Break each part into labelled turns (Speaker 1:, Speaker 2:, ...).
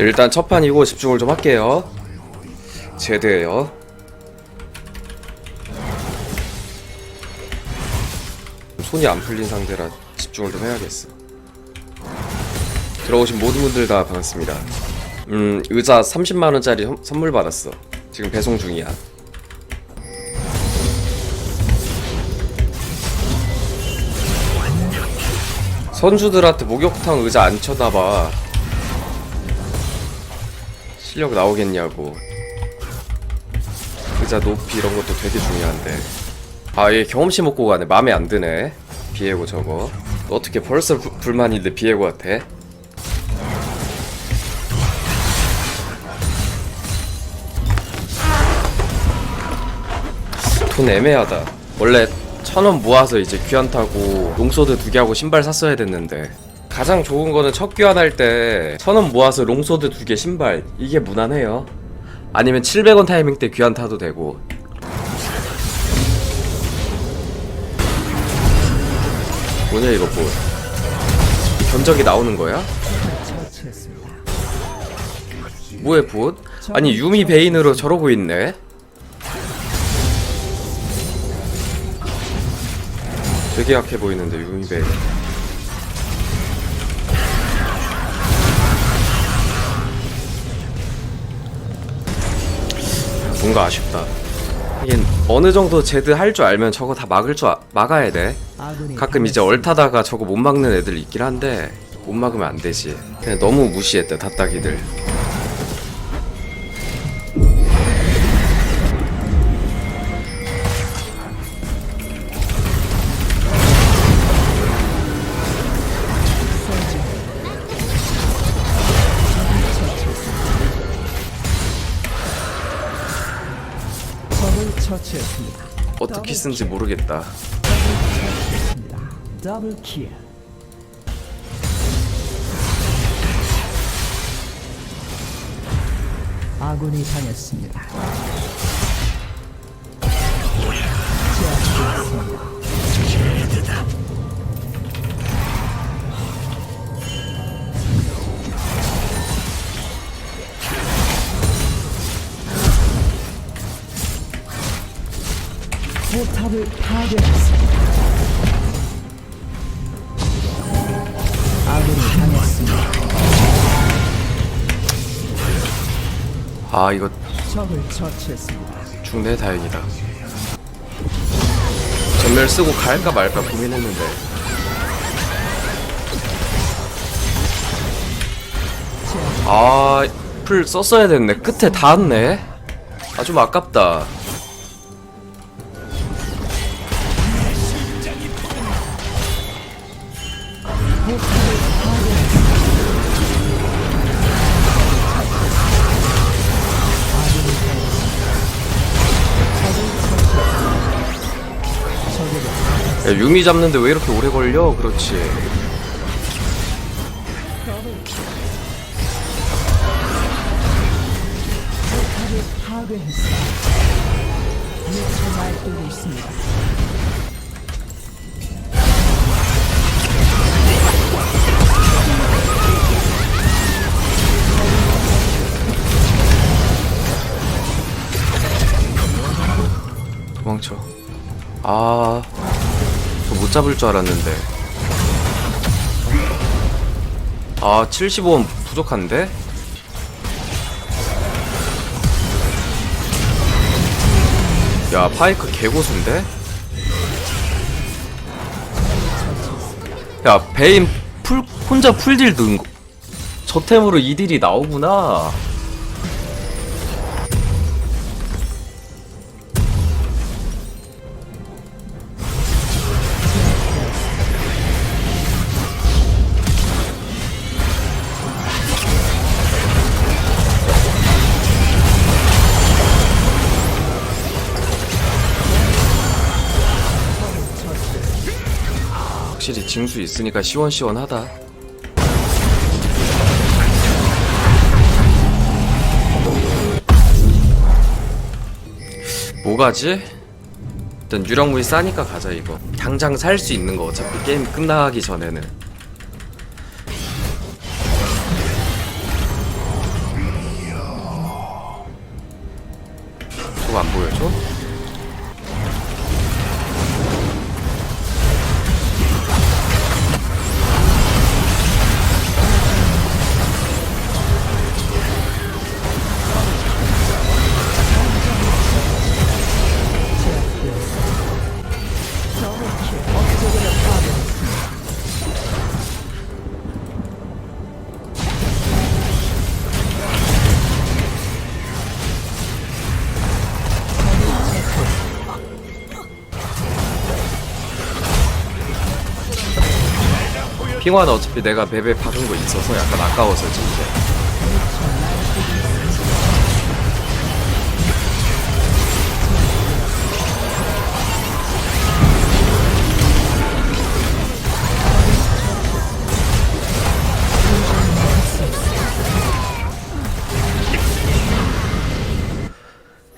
Speaker 1: 일단 첫 판이고 집중을 좀 할게요. 제드예요. 손이 안 풀린 상태라 집중을 좀 해야겠어. 들어오신 모든 분들 다 반갑습니다. 음, 의자 30만 원짜리 선- 선물 받았어. 지금 배송 중이야. 선수들한테 목욕탕 의자 안 쳐다봐. 실력 나오겠냐고. 의자 높이 이런 것도 되게 중요한데. 아, 얘 경험치 먹고 가네. 마음에 안 드네. 비에고 저거. 어떻게 벌써 부- 불만인데 비에고한테? 돈 애매하다. 원래 천 원 모아서 이제 귀환 타고 롱소드 두 개 하고 신발 샀어야 됐는데 가장 좋은 거는 첫 귀환할 때 천 원 모아서 롱소드 두 개 신발 이게 무난해요. 아니면 700원 타이밍 때 귀환 타도 되고 뭐냐 이거 뭐 견적이 나오는 거야? 뭐해 봇? 아니 유미 베인으로 저러고 있네 되게 약해 보이는데 유미 베인 뭔가 아쉽다 이게 어느 정도 제드 할 줄 알면 저거 다 막을 줄 아, 막아야 돼 가끔 이제 얼타다가 저거 못 막는 애들 있긴 한데 못 막으면 안 되지. 그냥 너무 무시했대 다따기들. 어떻게 쓴지 모르겠다.
Speaker 2: 더블 킬. 아군이 당했습니다. 파괴했습니다. 아군이 당했습니다.
Speaker 1: 아 이거
Speaker 2: 적을 처치했습니다.
Speaker 1: 죽네 다행이다. 전멸 쓰고 갈까 말까 고민했는데 아 풀 썼어야 됐네. 끝에 닿았네. 아 좀 아깝다. 야, 유미 잡는데 왜 이렇게 오래 걸려? 그렇지. 도망쳐. 아, 저 못 잡을 줄 알았는데. 아, 75원 부족한데? 야, 파이크 개고수인데? 야, 베인 풀, 혼자 풀딜 넣은 거. 저 템으로 이 딜이 나오구나. 징수 있으니까 시원시원하다. 뭐 가지? 일단 유령물이 싸니까 가자 이거. 당장 살 수 있는 거 어차피 게임 끝나기 전에는. 핑화는 어차피 내가 베베 박은 거 있어서 약간 아까워서 진짜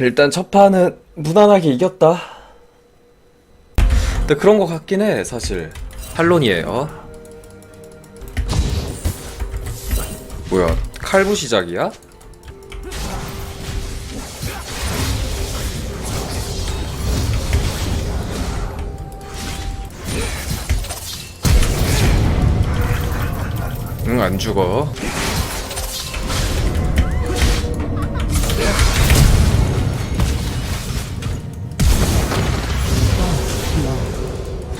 Speaker 1: 일단 첫 판은 무난하게 이겼다. 근데 그런 거 같긴 해, 사실. 탈론이에요. 뭐야, 칼부 시작이야? 응, 안 죽어.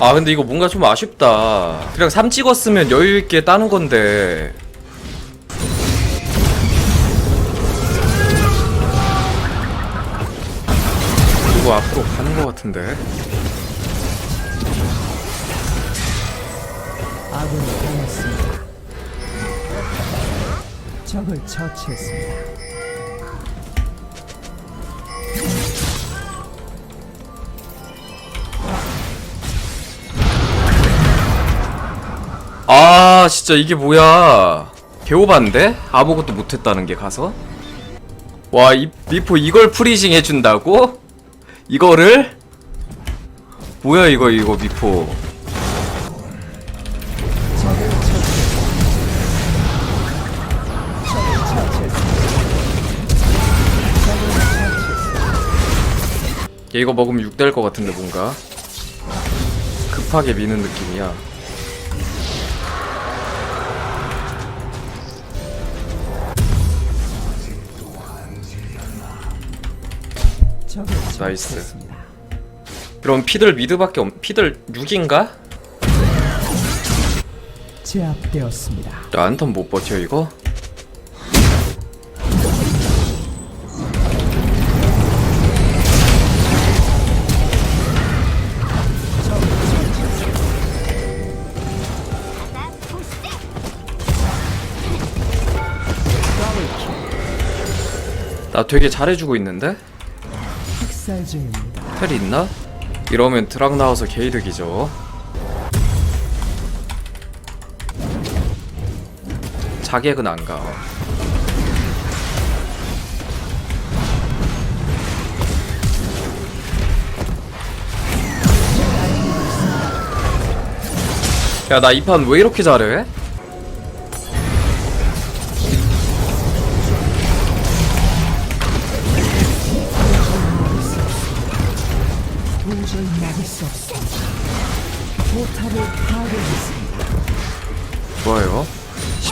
Speaker 1: 아 근데 이거 뭔가 좀 아쉽다 그냥 3 찍었으면 여유있게 따는 건데 이거 앞으로 가는 것 같은데
Speaker 2: 아군이 당했습니다. 적을 처치했습니다.
Speaker 1: 아 진짜 이게 뭐야 개오반데? 아무것도 못했다는 게 가서? 와 이, 미포 이걸 프리징 해준다고? 이거를? 뭐야 이거 이거 미포. 얘 이거 먹으면 6 될 것 같은데 뭔가 급하게 미는 느낌이야 나이스. 그럼 피들 미드밖에 없 피들 6인가?
Speaker 2: 제압되었습니다.
Speaker 1: 란턴 못 버텨 이거? 나 되게 잘해주고 있는데?
Speaker 2: 학살 중입니다.
Speaker 1: 텔이 있나? 이러면 드락 나와서 개이득이죠 자객은 안 가. 야, 나 이 판 왜 이렇게 잘해?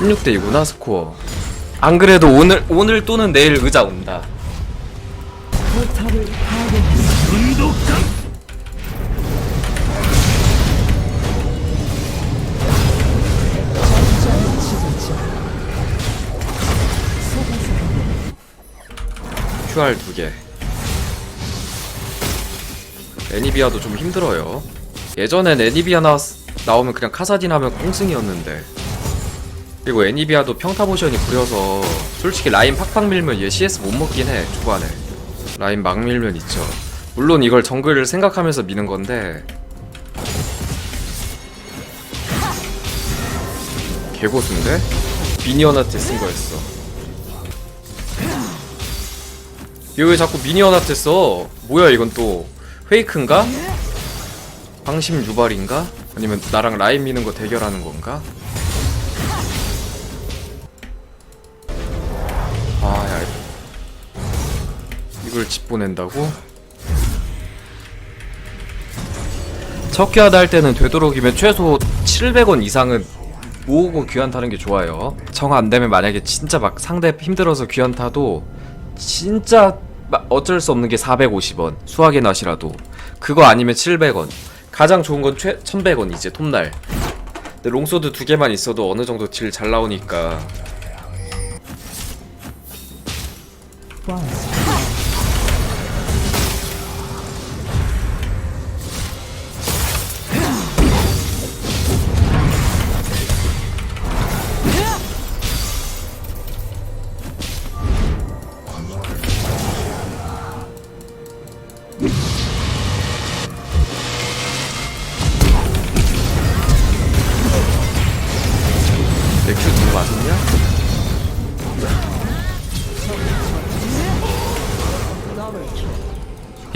Speaker 1: 16대 2구나 스코어. 안 그래도 오늘 오늘 또는 내일 의자 온다. QR 두 개. 애니비아도 좀 힘들어요. 예전엔 애니비아 나 나오면 그냥 카사딘 하면 꽁승이었는데. 그리고 애니비아도 평타 모션이 구려서 솔직히 라인 팍팍 밀면 얘 CS 못 먹긴 해 초반에. 라인 막 밀면 있죠. 물론 이걸 정글을 생각하면서 미는 건데. 개고수인데? 미니언한테 쓴 거였어. 얘 왜 자꾸 미니언한테 써? 뭐야 이건 또 페이크인가? 방심 유발인가? 아니면 나랑 라인 미는 거 대결하는 건가? 이걸 집 보낸다고? 첫 귀하다 할 때는 되도록이면 최소 700원 이상은 모으고 귀환 타는 게 좋아요. 정 안 되면 만약에 진짜 막 상대 힘들어서 귀환 타도 진짜 마- 어쩔 수 없는 게 450원 수학의 낫이라도. 그거 아니면 700원. 가장 좋은 건 최, 1100원 이제 톱날. 근데 롱소드 두 개만 있어도 어느 정도 딜 잘 나오니까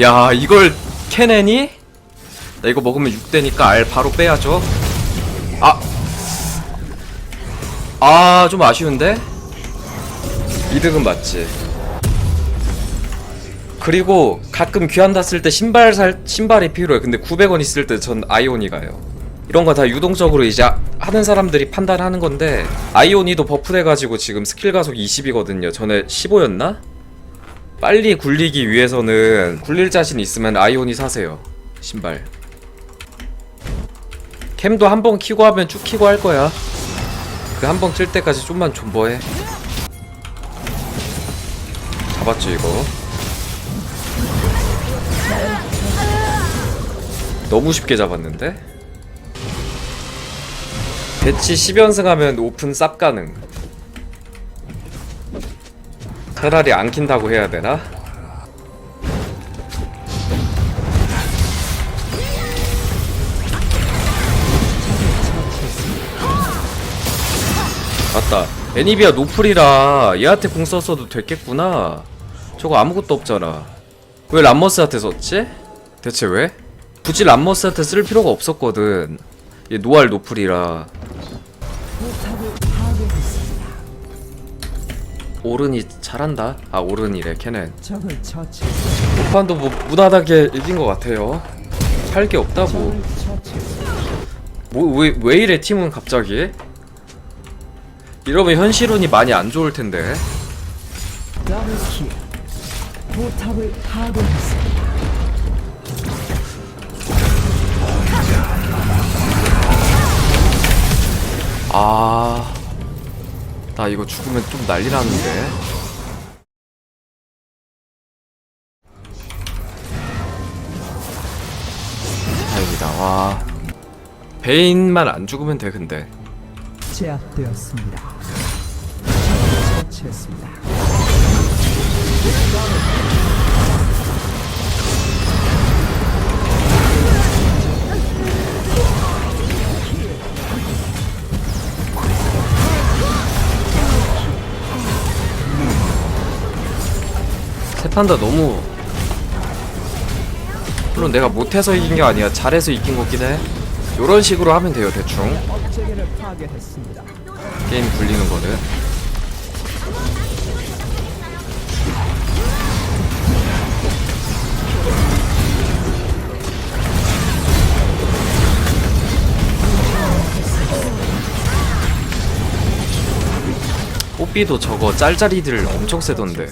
Speaker 1: 야 이걸 캐내니? 나 이거 먹으면 6대니까 알 바로 빼야죠 아! 아 좀 아쉬운데? 이득은 맞지 그리고 가끔 귀한다 쓸 때 신발 살 신발이 필요해 근데 900원 있을 때 전 아이오니 가요 이런 거 다 유동적으로 이제 하는 사람들이 판단하는 건데 아이오니도 버프 돼가지고 지금 스킬 가속 20이거든요 전에 15였나? 빨리 굴리기 위해서는 굴릴 자신 있으면 아이오니 사세요. 신발. 캠도 한 번 키고 하면 쭉 키고 할 거야. 그 한번킬 때까지 좀만 존버해. 잡았죠 이거? 너무 쉽게 잡았는데? 배치 10연승 하면 오픈 쌉 가능 차라리 안 킨다고 해야 되나? 맞다 애니비아 노플이라 얘한테 공 썼어도 됐겠구나 저거 아무것도 없잖아 왜 람머스한테 썼지? 대체 왜? 굳이 람머스한테 쓸 필요가 없었거든 얘 노알 노플이라 오른이 잘한다 아 오른이래
Speaker 2: 적을 처치했습니다.
Speaker 1: 오판도 뭐 무난하게 이긴 것 같아요 할 게 없다고
Speaker 2: 적을 처치했습니다.
Speaker 1: 뭐왜 왜 이래 팀은 갑자기 이러면 현실운이 많이 안 좋을 텐데
Speaker 2: 더블 킬. 포탑을 파괴했습
Speaker 1: 나 이거 죽으면 좀 난리 나는데. 다행이다. 와. 베인만 안 죽으면 돼, 근데.
Speaker 2: 제압되었습니다. 처치했습니다.
Speaker 1: 판다 너무. 물론 내가 못해서 이긴 게 아니야. 잘해서 이긴 거긴 해. 요런 식으로 하면 돼요, 대충. 게임 굴리는 거는. 뽀삐도 저거 짤짤이들 엄청 세던데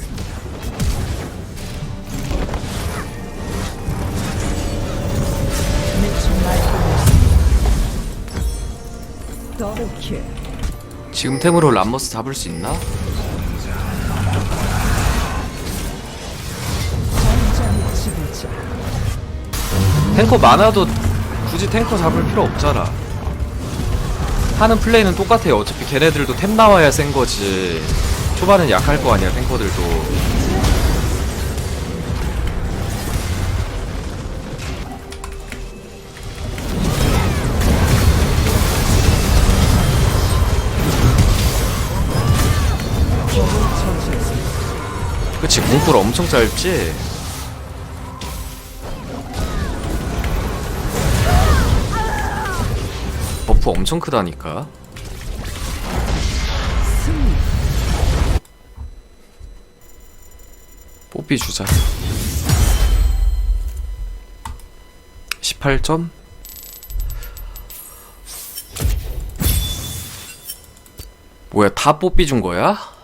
Speaker 1: 지금 템으로 람머스 잡을 수 있나? 탱커 많아도 굳이 탱커 잡을 필요 없잖아. 하는 플레이는 똑같아요. 어차피 걔네들도 템 나와야 센 거지. 초반엔 약할 거 아니야 탱커들도 궁풀 엄청 짧지? 버프 엄청 크다니까. 뽀삐 주자 18점? 뭐야 다 뽀삐 준 거야?